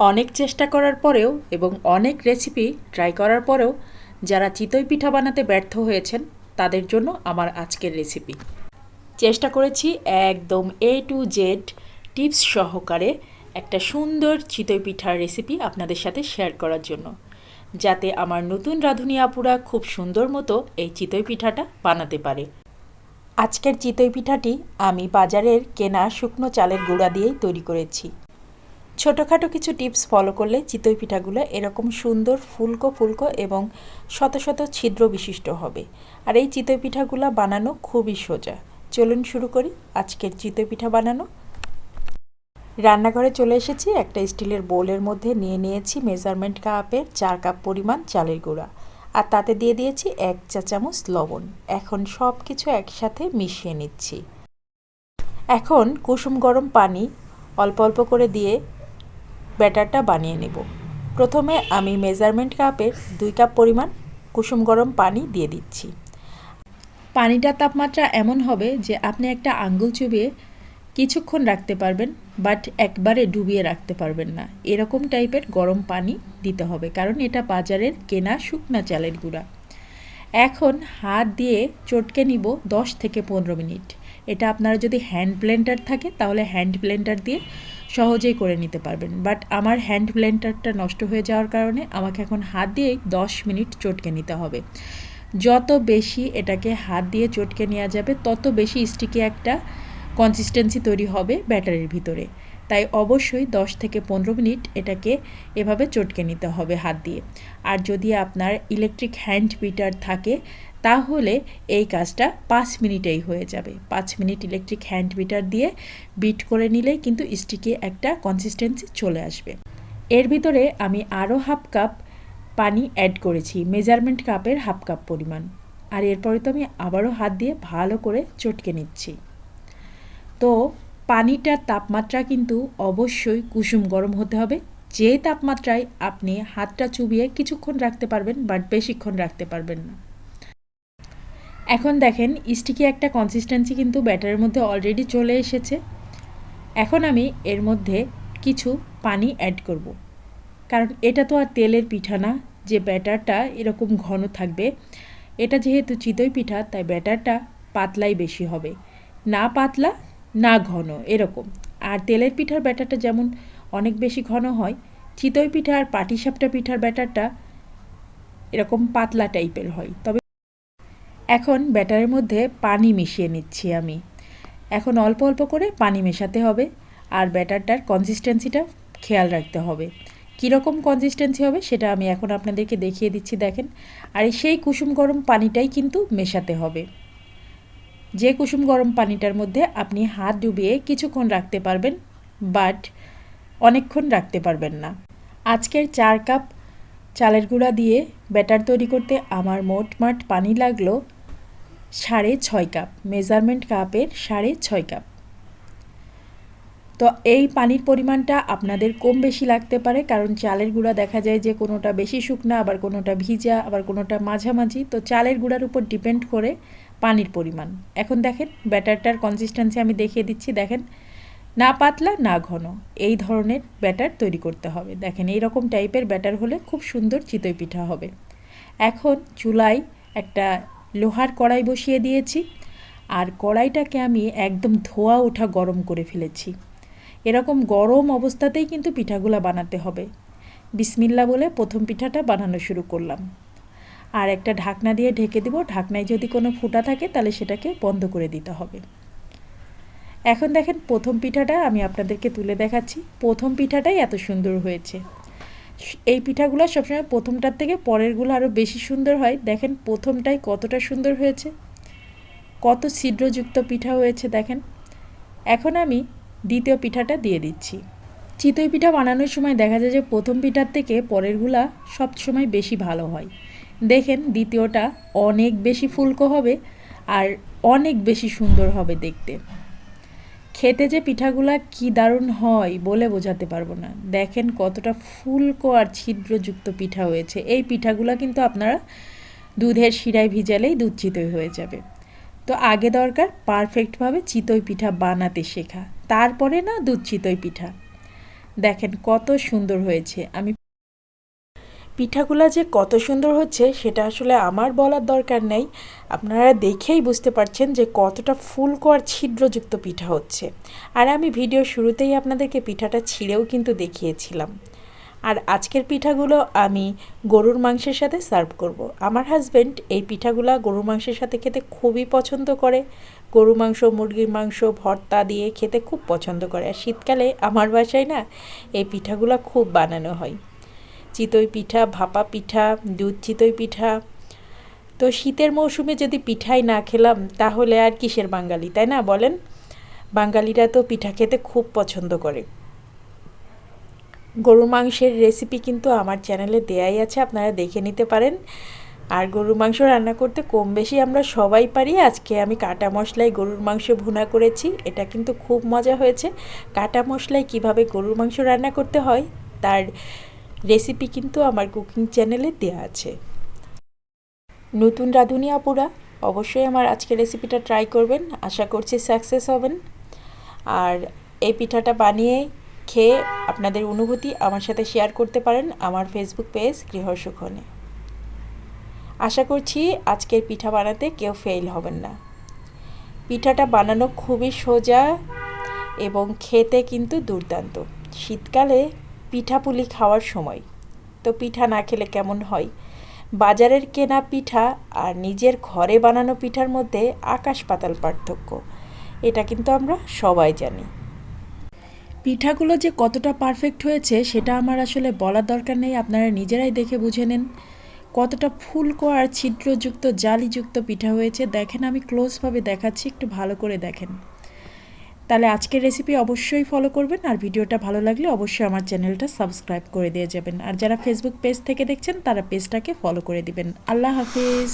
অনেক চেষ্টা করার পরেও এবং অনেক রেসিপি ট্রাই করার পরেও যারা চিতই পিঠা বানাতে ব্যর্থ হয়েছেন, তাদের জন্য আমার আজকের রেসিপি চেষ্টা করেছি একদম এ টু জেড টিপস সহকারে একটা সুন্দর চিতই পিঠার রেসিপি আপনাদের সাথে শেয়ার করার জন্য, যাতে আমার নতুন রাঁধুনি আপুরা খুব সুন্দর মতো এই চিতই পিঠাটা বানাতে পারে। আজকের চিতই পিঠাটি আমি বাজারের কেনা শুকনো চালের গুঁড়া দিয়েই তৈরি করেছি। ছোটোখাটো কিছু টিপস ফলো করলে চিতই পিঠাগুলো এরকম সুন্দর ফুলকো ফুলকো এবং শত শত ছিদ্র বিশিষ্ট হবে। আর এই চিতই পিঠাগুলো বানানো খুবই সোজা। চলুন শুরু করি আজকের চিতই পিঠা বানানো। রান্নাঘরে চলে এসেছি, একটা স্টিলের বোলের মধ্যে নিয়ে নিয়েছি মেজারমেন্ট কাপের চার কাপ পরিমাণ চালের গুঁড়া। আর তাতে দিয়ে দিয়েছি এক চা চামচ লবণ। এখন সব কিছু একসাথে মিশিয়ে নিচ্ছি। এখন কুসুম গরম পানি অল্প অল্প করে দিয়ে ব্যাটারটা বানিয়ে নেব। প্রথমে আমি মেজারমেন্ট কাপের দুই কাপ পরিমাণ কুসুম গরম পানি দিয়ে দিচ্ছি। পানিটার তাপমাত্রা এমন হবে যে আপনি একটা আঙ্গুল চুবিয়ে কিছুক্ষণ রাখতে পারবেন, বাট একবারে ডুবিয়ে রাখতে পারবেন না। এরকম টাইপের গরম পানি দিতে হবে, কারণ এটা বাজারের কেনা শুকনা চালের গুঁড়া। এখন হাত দিয়ে চটকে নিব দশ থেকে পনেরো মিনিট। এটা আপনারা যদি হ্যান্ড ব্লেন্ডার থাকে, তাহলে হ্যান্ড ব্লেন্ডার দিয়ে সহজেই করে নিতে পারবেন। বাট আমার হ্যান্ড ব্লেন্ডারটা নষ্ট হয়ে যাওয়ার কারণে আমাকে এখন হাত দিয়েই দশ মিনিট চটকে নিতে হবে। যত বেশি এটাকে হাত দিয়ে চটকে নেওয়া যাবে, তত বেশি স্টিকে একটা কনসিস্টেন্সি তৈরি হবে ব্যাটারির ভিতরে। তাই অবশ্যই 10 থেকে পনেরো মিনিট এটাকে এভাবে চটকে নিতে হবে হাত দিয়ে। আর যদি আপনার ইলেকট্রিক হ্যান্ড বিটার থাকে, তাহলে এই কাজটা পাঁচ মিনিটেই হয়ে যাবে। পাঁচ মিনিট ইলেকট্রিক হ্যান্ড বিটার দিয়ে বিট করে নিলে কিন্তু স্টিকে একটা কনসিস্টেন্সি চলে আসবে। এর ভিতরে আমি আরও হাফ কাপ পানি অ্যাড করেছি মেজারমেন্ট কাপের হাফ কাপ পরিমাণ। আর এরপরে তো আমি আবারও হাত দিয়ে ভালো করে চটকে নিচ্ছি। তো পানিটার তাপমাত্রা কিন্তু অবশ্যই কুসুম গরম হতে হবে। যে তাপমাত্রায় আপনি হাতটা চুবিয়ে কিছুক্ষণ রাখতে পারবেন বাট বেশিক্ষণ রাখতে পারবেন না। এখন দেখেন স্টিকি একটা কনসিস্টেন্সি কিন্তু ব্যাটারের মধ্যে অলরেডি চলে এসেছে। এখন আমি এর মধ্যে কিছু পানি অ্যাড করব। কারণ এটা তো আর তেলের পিঠা না, যে ব্যাটারটা এরকম ঘন থাকবে। এটা যেহেতু চিতই পিঠা, তাই ব্যাটারটা পাতলাই বেশি হবে। না পাতলা না ঘন, এরকম। আর তেলের পিঠার ব্যাটারটা যেমন অনেক বেশি ঘন হয়, চিতই পিঠা আর পাটিসাপটা পিঠার ব্যাটারটা এরকম পাতলা টাইপের হয়। তবে এখন ব্যাটারের মধ্যে পানি মিশিয়ে নিচ্ছি আমি। এখন অল্প অল্প করে পানি মেশাতে হবে আর ব্যাটারটার কনসিস্টেন্সিটা খেয়াল রাখতে হবে। কীরকম কনসিস্টেন্সি হবে সেটা আমি এখন আপনাদেরকে দেখিয়ে দিচ্ছি, দেখেন। আর সেই কুসুম গরম পানিটাই কিন্তু মেশাতে হবে। যে কুসুম গরম পানিটার মধ্যে আপনি হাত ডুবিয়ে কিছুক্ষণ রাখতে পারবেন, বাট অনেকক্ষণ রাখতে পারবেন না। আজকের চার কাপ চালের গুঁড়া দিয়ে ব্যাটার তৈরি করতে আমার মোটমাট পানি লাগল সাড়ে ছয় কাপ, মেজারমেন্ট কাপের সাড়ে ছয় কাপ। তো এই পানির পরিমাণটা আপনাদের কম বেশি লাগতে পারে, কারণ চালের গুঁড়া দেখা যায় যে কোনোটা বেশি শুকনা, আবার কোনোটা ভিজা, আবার কোনোটা মাঝামাঝি। তো চালের গুঁড়ার উপর ডিপেন্ড করে পানির পরিমাণ। এখন দেখেন, ব্যাটারটার কনসিস্টেন্সি আমি দেখিয়ে দিচ্ছি, দেখেন, না পাতলা, না ঘন। এই ধরনের ব্যাটার তৈরি করতে হবে। দেখেন এই রকম টাইপের ব্যাটার হলে খুব সুন্দর চিতই পিঠা হবে। এখন চুলায় একটা লোহার কড়াই বসিয়ে দিয়েছি। আর কড়াইটাকে আমি একদম ধোয়া ওঠা গরম করে ফেলেছি। এরকম গরম অবস্থাতেই কিন্তু পিঠাগুলো বানাতে হবে। বিসমিল্লা বলে প্রথম পিঠাটা বানানো শুরু করলাম। আর একটা ঢাকনা দিয়ে ঢেকে দেবো। ঢাকনায় যদি কোনো ফুটা থাকে, তাহলে সেটাকে বন্ধ করে দিতে হবে। এখন দেখেন প্রথম পিঠাটা আমি আপনাদেরকে তুলে দেখাচ্ছি। প্রথম পিঠাটাই এত সুন্দর হয়েছে। এই পিঠাগুলো সবসময় প্রথমটার থেকে পরেরগুলো আরও বেশি সুন্দর হয়। দেখেন প্রথমটাই কতটা সুন্দর হয়েছে। কত ছিদ্রযুক্ত পিঠা হয়েছে, দেখেন। এখন আমি দ্বিতীয় পিঠাটা দিয়ে দিচ্ছি। চিতই পিঠা বানানোর সময় দেখা যায় যে প্রথম পিঠার থেকে পরেরগুলা সব সময় বেশি ভালো হয়। দেখেন দ্বিতীয়টা অনেক বেশি ফুলকো হবে আর অনেক বেশি সুন্দর হবে দেখতে। খেতে যে পিঠাগুলা কি দারুণ হয় বলে বোঝাতে পারব না। দেখেন কতটা ফুলকো আর ছিদ্রযুক্ত পিঠা হয়েছে। এই পিঠাগুলা কিন্তু আপনারা দুধের শিরায় ভিজালেই দুধ চিতই হয়ে যাবে। তো আগে দরকার পারফেক্টভাবে চিতই পিঠা বানাতে শেখা। তারপরে না দুধ চিতই পিঠা। দেখেন কত সুন্দর হয়েছে। আমি পিঠাগুলো যে কত সুন্দর হচ্ছে, সেটা আসলে আমার বলার দরকার নেই। আপনারা দেখেই বুঝতে পারছেন যে কতটা ফুলকো আর ছিদ্রযুক্ত পিঠা হচ্ছে। আর আমি ভিডিও শুরুতেই আপনাদেরকে পিঠাটা ছিঁড়েও কিন্তু দেখিয়েছিলাম। আর আজকের পিঠাগুলো আমি গরুর মাংসের সাথে সার্ভ করব। আমার হাজব্যান্ড এই পিঠাগুলো গরুর মাংসের সাথে খেতে খুবই পছন্দ করে। গরু মাংস, মুরগির মাংস, ভর্তা দিয়ে খেতে খুব পছন্দ করে। আর শীতকালে আমার বাসায় না, এই পিঠাগুলো খুব বানানো হয়। চিতই পিঠা, ভাপা পিঠা, দুধ চিতই পিঠা। তো শীতের মৌসুমে যদি পিঠাই না খেলাম, তাহলে আর কিসের বাঙালি, তাই না বলেন? বাঙালিরা তো পিঠা খেতে খুব পছন্দ করে। গরুর মাংসের রেসিপি কিন্তু আমার চ্যানেলে দেয়াই আছে, আপনারা দেখে নিতে পারেন। আর গরুর মাংস রান্না করতে কম বেশি আমরা সবাই পারি। আজকে আমি কাটা মশলায় গরুর মাংস ভুনা করেছি, এটা কিন্তু খুব মজা হয়েছে। কাটা মশলায় কীভাবে গরুর মাংস রান্না করতে হয়, তার রেসিপি কিন্তু আমার কুকিং চ্যানেলে দেওয়া আছে। নতুন রাঁধুনি আপুরা, অবশ্যই আমার আজকের রেসিপিটা ট্রাই করবেন। আশা করছি সাকসেস হবেন। আর এই পিঠাটা বানিয়ে খেয়ে আপনাদের অনুভূতি আমার সাথে শেয়ার করতে পারেন আমার ফেসবুক পেজ গৃহসুখনে আশা করছি আজকের পিঠা বানাতে কেউ ফেল হবেন না। পিঠাটা বানানো খুবই সোজা এবং খেতে কিন্তু দুর্দান্ত। শীতকালে পিঠাপুলি খাওয়ার সময়। তো পিঠা না খেলে কেমন হয়? বাজারের কেনা পিঠা আর নিজের ঘরে বানানো পিঠার মধ্যে আকাশ পাতাল পার্থক্য, এটা কিন্তু আমরা সবাই জানি। পিঠাগুলো যে কতটা পারফেক্ট হয়েছে, সেটা আমার আসলে বলার দরকার নেই, আপনারা নিজেরাই দেখে বুঝে নেন। কতটা ফুলকো আর ছিদ্রযুক্ত, জালিযুক্ত পিঠা হয়েছে, দেখেন, আমি ক্লোজভাবে দেখাচ্ছি, একটু ভালো করে দেখেন। তাহলে আজকের রেসিপি অবশ্যই ফলো করবেন আর ভিডিওটা ভালো লাগলে অবশ্যই আমার চ্যানেলটা সাবস্ক্রাইব করে দিয়ে যাবেন। আর যারা ফেসবুক পেজ থেকে দেখছেন, তারা পেজটাকে ফলো করে দিবেন। আল্লাহ হাফিজ।